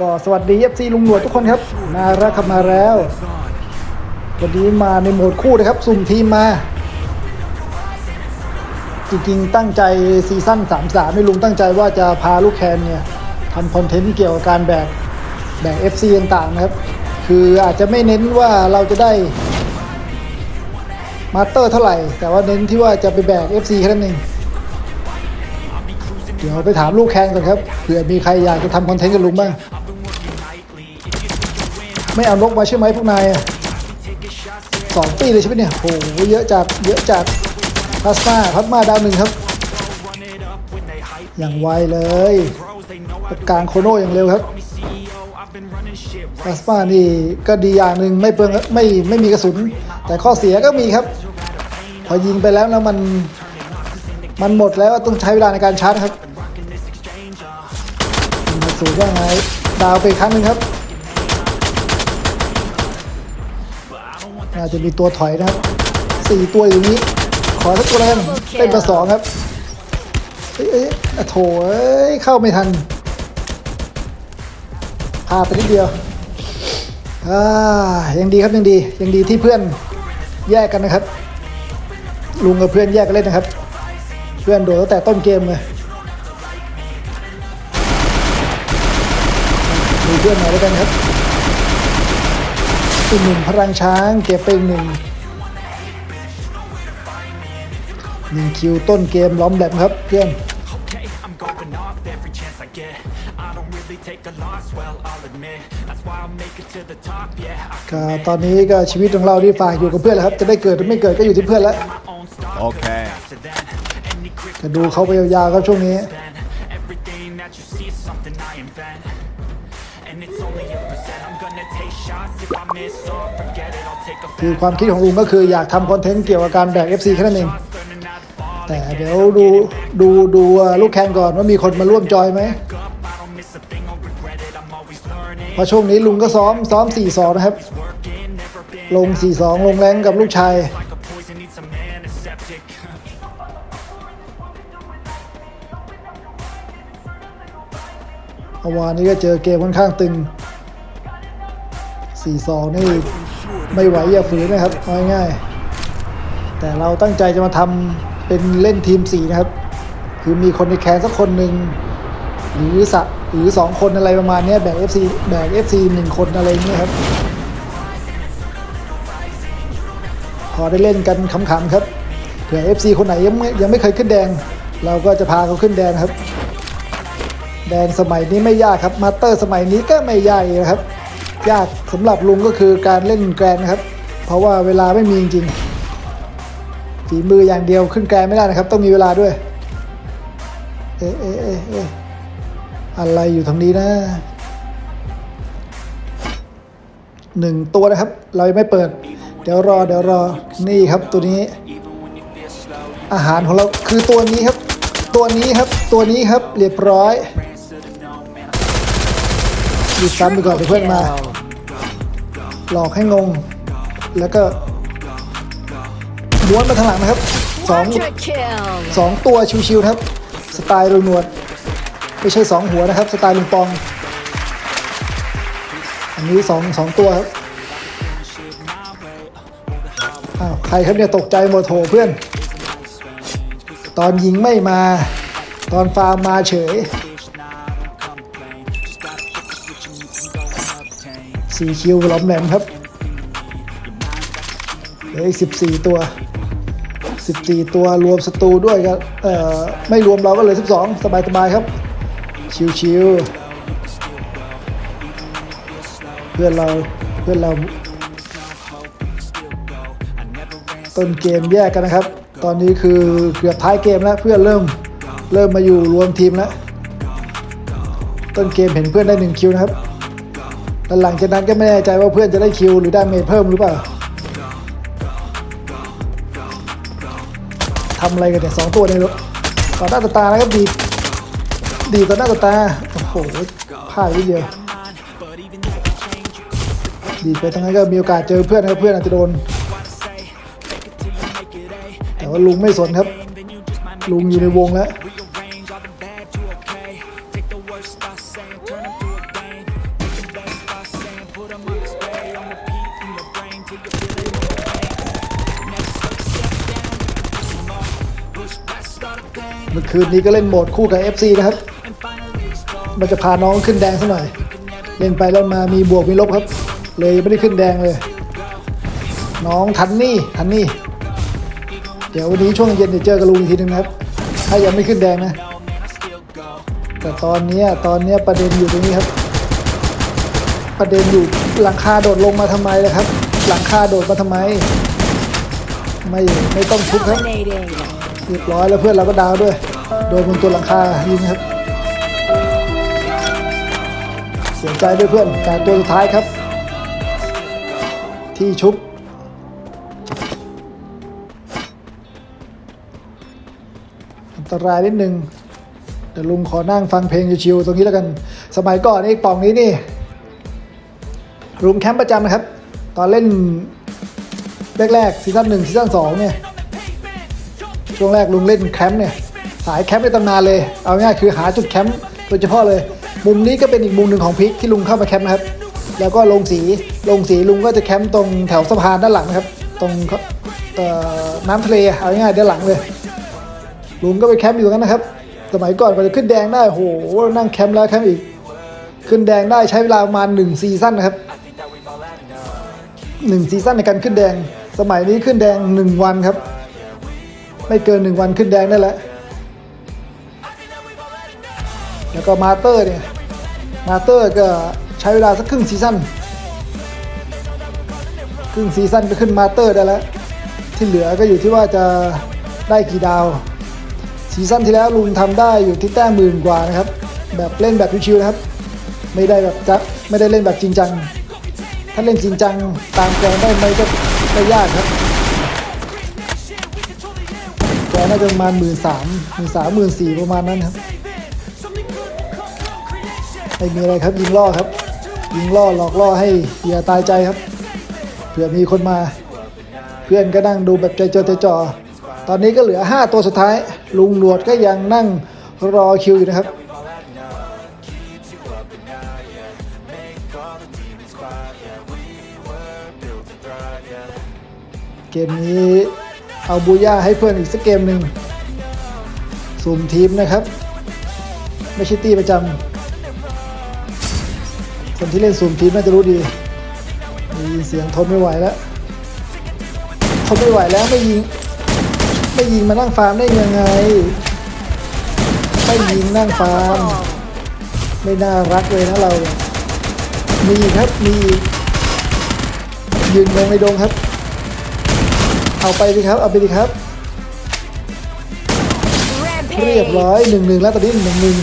ก็สวัสดีเอฟซีลุงหนวดทุกคนครับมาแล้วครับมาแล้ว วันนี้มาในโหมดคู่นะครับ สุ่มทีมมา จริงๆ ตั้งใจซีซั่น3 3ไม่ลุงตั้งใจว่าจะพาลูกแคนเนี่ยทำคอนเทนต์เกี่ยวกับการแบกแบก FC ต่างๆนะครับ คืออาจจะไม่เน้นว่าเราจะได้มาสเตอร์เท่าไหร่ แต่ว่าเน้นที่ว่าจะไปแบก FC แค่นั้นเองเดี๋ยวไปถามลูกแคนก่อนครับเผื่อมีใครอยากจะทำคอนเทนต์กับลุงบ้าง ไม่เอานกมาใช่ไหมพวกนายสองปีเลยใช่ไหมเนี่ยโหเยอะจัดเยอะจัดพลาสมาพลาสมาดาวหนึ่งครับ อย่างไวเลยกลางโคโน่อย่างเร็วครับพลาสมานี่ก็ดีอย่างหนึ่งไม่เปลืองไม่ไม่มีกระสุน แต่ข้อเสียก็มีครับ พอยิงไปแล้วแล้วมันมันหมดแล้วต้องใช้เวลาในการชาร์จครับมาสูว่าไงดาวไปครั้งหนึ่งครับ น่าจะมีตัวถอยนะครับสี่ตัวอยู่นี้ ขอสักตัวแล้วกันเต้นมาสองครับเอ้ยเอ้ยอะโถเอ้ยเข้าไม่ทันพลาดไปนิดเดียวอ่ายังดีครับยังดียังดีที่เพื่อนแยกกันนะครับ ลุงกับเพื่อนแยกกันเล่นนะครับ เพื่อนโดนตั้งแต่ต้นเกมเลยดูเพื่อนหน่อยแล้วกันครับ อีกหนึ่งพลังช้างเก็บไปอีกหนึ่งหนึ่งคิวต้นเกมล้อมแหลมครับเพื่อน Okay, I'm going off every chance I get. I don't really take a loss, well, I'll admit. That's why I'll make it to the top, yeah. I ก็ตอนนี้ก็ชีวิตของเราที่ฝากอยู่กับเพื่อนแล้วครับ จะได้เกิดหรือไม่เกิดก็อยู่ที่เพื่อนแล้ว own stock. Okay. After that, any quick จะดูเขาไปยาวๆครับช่วงนี้ And it's only a percent. I'm gonna take shots if I miss or forget it. I'll take a คือความคิดของลุงก็คืออยากทำคอนเทนต์เกี่ยวกับการแบก FC แค่นั้นเอง fast, learning how to fall. แต่เดี๋ยวดูดูดูลูกแคนก่อนว่ามีคนมาร่วมจอยไหม Up, I don't miss a thing, I'll regret it. I'm always learning. เพราะช่วงนี้ลุงก็ซ้อมซ้อม 4-2 นะครับ Working, never been ลง 4-2 ลงแรงกับลูกชาย like มื่อวานนี้ก็เจอเกมค่อนข้างตึง 4-2 นี่ไม่ไหวอย่าฝืนนะครับเอาง่ายๆแต่เราตั้งใจจะมาทำเป็นเล่นทีม 4 นะครับ คือมีคนในแคนสักคนหนึ่งหรือสักหรือ 2 คนอะไรประมาณนี้แบ่ง FC แบ่ง FC หนึ่งคนอะไรอย่างเงี้ยครับ พอได้เล่นกันขำๆครับเผื่อ FC คนไหนยังไม่ยังไม่เคยขึ้นแดง เราก็จะพาเขาขึ้นแดงครับ แดงสมัยนี้ไม่ยากครับมาสเตอร์สมัยนี้ก็ไม่ยากเลยครับ ยากสำหรับลุงก็คือการเล่นแกรนนะครับ เพราะว่าเวลาไม่มีจริงฝีมืออย่างเดียวขึ้นแกรนไม่ได้นะครับ ต้องมีเวลาด้วย เอ๊ะเอ๊ะเอ๊ะเอ๊ะอะไรอยู่ทางนี้นะหนึ่งตัวนะครับ เรายังไม่เปิด เดี๋ยวรอเดี๋ยวรอนี่ครับตัวนี้ อาหารของเราคือตัวนี้ครับ ตัวนี้ครับตัวนี้ครับเรียบร้อย ดซ้ำไปก่อนเดี๋ยวเพื่อนมา หลอกให้งง แล้วก็ม้วนมาทางหลังนะครับสองสองตัวชิวๆนะครับ สไตล์ลุงหนวดไม่ใช่สองหัวนะครับ สไตล์ลุงปอง อันนี้สองสองตัวครับอ้าวใครครับเนี่ยตกใจหมดโถเพื่อน ตอนยิงไม่มา ตอนฟาร์มมาเฉย สี่คิวล้อมแหลมครับเหลืออีกสิบสี่ตัว14ตัวรวมศัตรูด้วยครับเอ่อไม่รวมเราก็เลย12สบายสบายๆครับ ชิวๆเพื่อนเราเพื่อนเราต้นเกมแยกกันนะครับ ตอนนี้คือเกือบท้ายเกมแล้วเพื่อนเริ่มเริ่มมาอยู่รวมทีมแล้วต้นเกมเห็นเพื่อนได้หนึ่งคิวนะครับ แล้วหลังจากนั้นก็ไม่แน่ใจว่าเพื่อนจะได้คิวหรือได้เมจเพิ่มหรือเปล่าทำอะไรกันเนี่ยสองตัวในรถต่อหน้าต่อตานะครับดีดดีดต่อหน้าต่อตา โอ้โหพลาดนิดเดียวดีไปทั้งนั้นก็มีโอกาสเจอเพื่อนนะครับเพื่อนอาจจะโดน แต่ว่าลุงไม่สนครับ ลุงอยู่ในวงแล้ว มื่อคืนนี้ก็เล่นโหมดคู่กับ FC นะครับ มันจะพาน้องขึ้นแดงซะหน่อย เล่นไปแล้วมามีบวกมีลบครับ เลยไม่ได้ขึ้นแดงเลย น้องทันนี่ทันนี่ เดี๋ยววันนี้ช่วงเย็นจะเจอกับลุงอีกทีหนึงนะครับ ถ้ายังไม่ขึ้นแดงนะ แต่ตอนนี้ตอนนี้ประเด็นอยู่ตรงนี้ครับ ประเด็นอยู่หลังคาโดดลงมาทำไมเลยครับ หลังคาโดดมาทำไม ไม่ไม่ต้องทุบครับเรียบร้อยแล้วเพื่อนเราก็ดาวด้วย โดนบนตัวหลังคายิงครับ เสียใจด้วยเพื่อนการตัวสุดท้ายครับ ที่ชุบอันตรายนิดนึงเดี๋ยวลุงขอนั่งฟังเพลงชิวๆตรงนี้แล้วกัน สมัยก่อนนี่ป่องนี้นี่ลุงแคมป์ประจำนะครับ ตอนเล่นแรกๆซีซั่นหนึ่งซีซั่นสองเนี่ย ช่วงแรกลุงเล่นแคมป์เนี่ย สายแคมป์ในตำนานเลย เอาง่ายคือหาจุดแคมป์โดยเฉพาะเลย มุมนี้ก็เป็นอีกมุมหนึ่งของพิกที่ลุงเข้ามาแคมป์นะครับ แล้วก็ลงสีลงสีลุงก็จะแคมป์ตรงแถวสะพานด้านหลังนะครับ ตรงน้ำทะเลเอาง่ายด้านหลังเลย ลุงก็ไปแคมป์อยู่ตรงนั้นนะครับ สมัยก่อนกว่าจะขึ้นแดงได้โหนั่งแคมป์แล้วแคมป์อีก ขึ้นแดงได้ใช้เวลาประมาณหนึ่งซีซั่นนะครับหนึ่งซีซั่นในการขึ้นแดง สมัยนี้ขึ้นแดงหนึ่งวันครับ ไม่เกินหนึ่งวันขึ้นแดงได้แล้ว แล้วก็มาเตอร์เนี่ยมาเตอร์ก็ใช้เวลาสักครึ่งซีซั่นครึ่งซีซั่นก็ขึ้นมาเตอร์ได้แล้ว ที่เหลือก็อยู่ที่ว่าจะได้กี่ดาว ซีซั่นที่แล้วลุงทำได้อยู่ที่แต้มหมื่นกว่านะครับ แบบเล่นแบบชิวๆนะครับ ไม่ได้แบบจะไม่ได้เล่นแบบจริงจัง ถ้าเล่นจริงจังตามแกนได้ไหมก็ไม่ยากครับแกน่าจะประมาณหมื่นสามหมื่นสามหมื่นสี่ประมาณนั้นครับ ไม่มีอะไรครับยิงล่อครับ ยิงล่อหลอกล่อให้เหยื่อตายใจครับเผื่อมีคนมา เพื่อนก็นั่งดูแบบใจจดใจจ่อตอนนี้ก็เหลือ 5 ตัวสุดท้าย ลุงหนวดก็ยังนั่งรอคิวอยู่นะครับเกมนี้เอาบูย่าให้เพื่อนอีกสักเกมหนึ่งสุ่มทีมนะครับ ไม่ใช่ตีประจำ คนที่เล่นสุ่มทีมน่าจะรู้ดีได้ยินเสียงทนไม่ไหวแล้วทนไม่ไหวแล้วไม่ยิง ไม่ยิงมานั่งฟาร์มได้ยังไง ไม่ยิงนั่งฟาร์ม ไม่น่ารักเลยนะเราเนี่ยมีอีกครับมีอีกยืนงงในดงครับ เอาไปดิครับ เอาไปดิครับ เรียบ Rampage. ร้อยหนึ่งหนึ่งแล้วตอนนี้หนึ่งหนึ่ง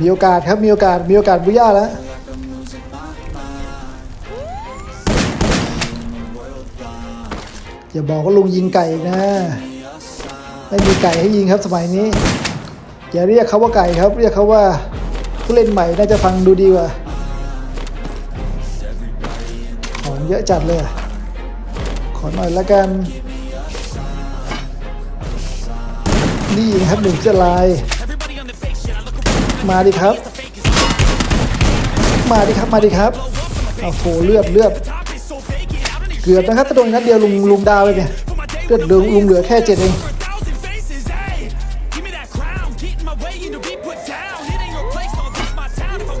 มีโอกาสครับมีโอกาสมีโอกาสบุย่าแล้วอย่าบอกว่าลุงยิงไก่นะ ไม่มีไก่ให้ยิงครับสมัยนี้ อย่าเรียกเขาว่าไก่ครับ เรียกเขาว่าผู้เล่นใหม่น่าจะฟังดูดีกว่าของเยอะจัดเลย ขอหน่อยละกัน นี่นะครับหนึ่งจะลาย มาดิครับ มาดิครับมาดิครับเอาโหเลือดเลือดเกือบนะครับถ้าโดนนัดเดียวลุงลุงดาวเลยเนี่ยเลือดเดือลุงเหลือแค่เจ็ดเอง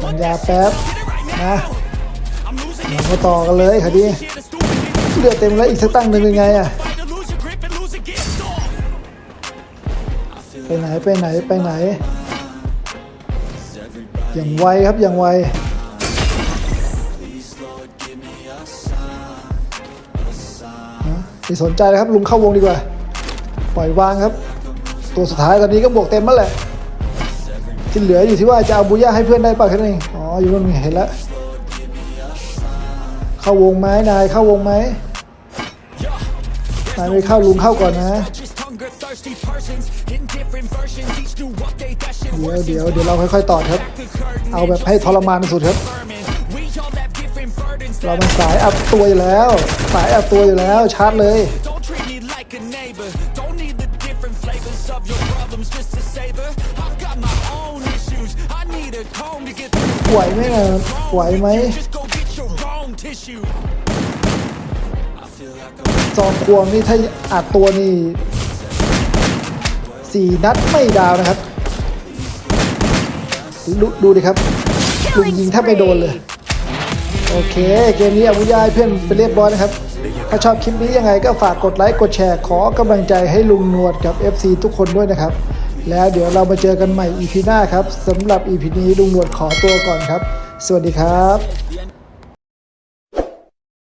ปัญญาแป๊บนะมาต่อกันเลยค่ะดิเลือดเต็มแล้วอีกสักตั้งหนึ่งยังไงอะไปไหนไปไหนไปไหน อย่างไวครับอย่างไวฮะไม่สนใจแล้วครับลุงเข้าวงดีกว่า ปล่อยวางครับ ตัวสุดท้ายตอนนี้ก็บวกเต็มแล้วแหละที่เหลืออยู่ที่ว่าจะเอาบุย่าให้เพื่อนได้ป่ะแค่นั้นเองอ๋ออยู่นู่นไงเห็นแล้วเข้าวงไหมนายเข้าวงไหมนายไม่เข้าลุงเข้าก่อนนะ ดี๋ยวเดี๋ยวเดี๋ยวเราค่อยๆต่อครับ เอาแบบให้ทรมานที่สุดครับ เรามันสายอัพตัวอยู่แล้ว สายอัพตัวอยู่แล้วชาร์จเลย Don't treat me like a neighbor. Don't need the different flavors of your problems just to savor. I've got my own issues. I need a comb to get through. ไหวไหมนะไหวไหม Just go get your own tissue. จอมควงนี่ถ้าอัดตัวนี่ 4 นัดไม่ดาวนะครับดดูดิครับลุงยิงแทบไม่โดนเลย โอเค เกมนี้อนุญาตให้เพื่อนไปเรียบร้อยนะครับ ถ้าชอบคลิปนี้ยังไงก็ฝากกดไลค์กดแชร์ขอกำลังใจให้ลุงนวดกับ FC ทุกคนด้วยนะครับ แล้วเดี๋ยวเรามาเจอกันใหม่ EP หน้าครับสำหรับ EP นี้ลุงนวดขอตัวก่อนครับ สวัสดีครับ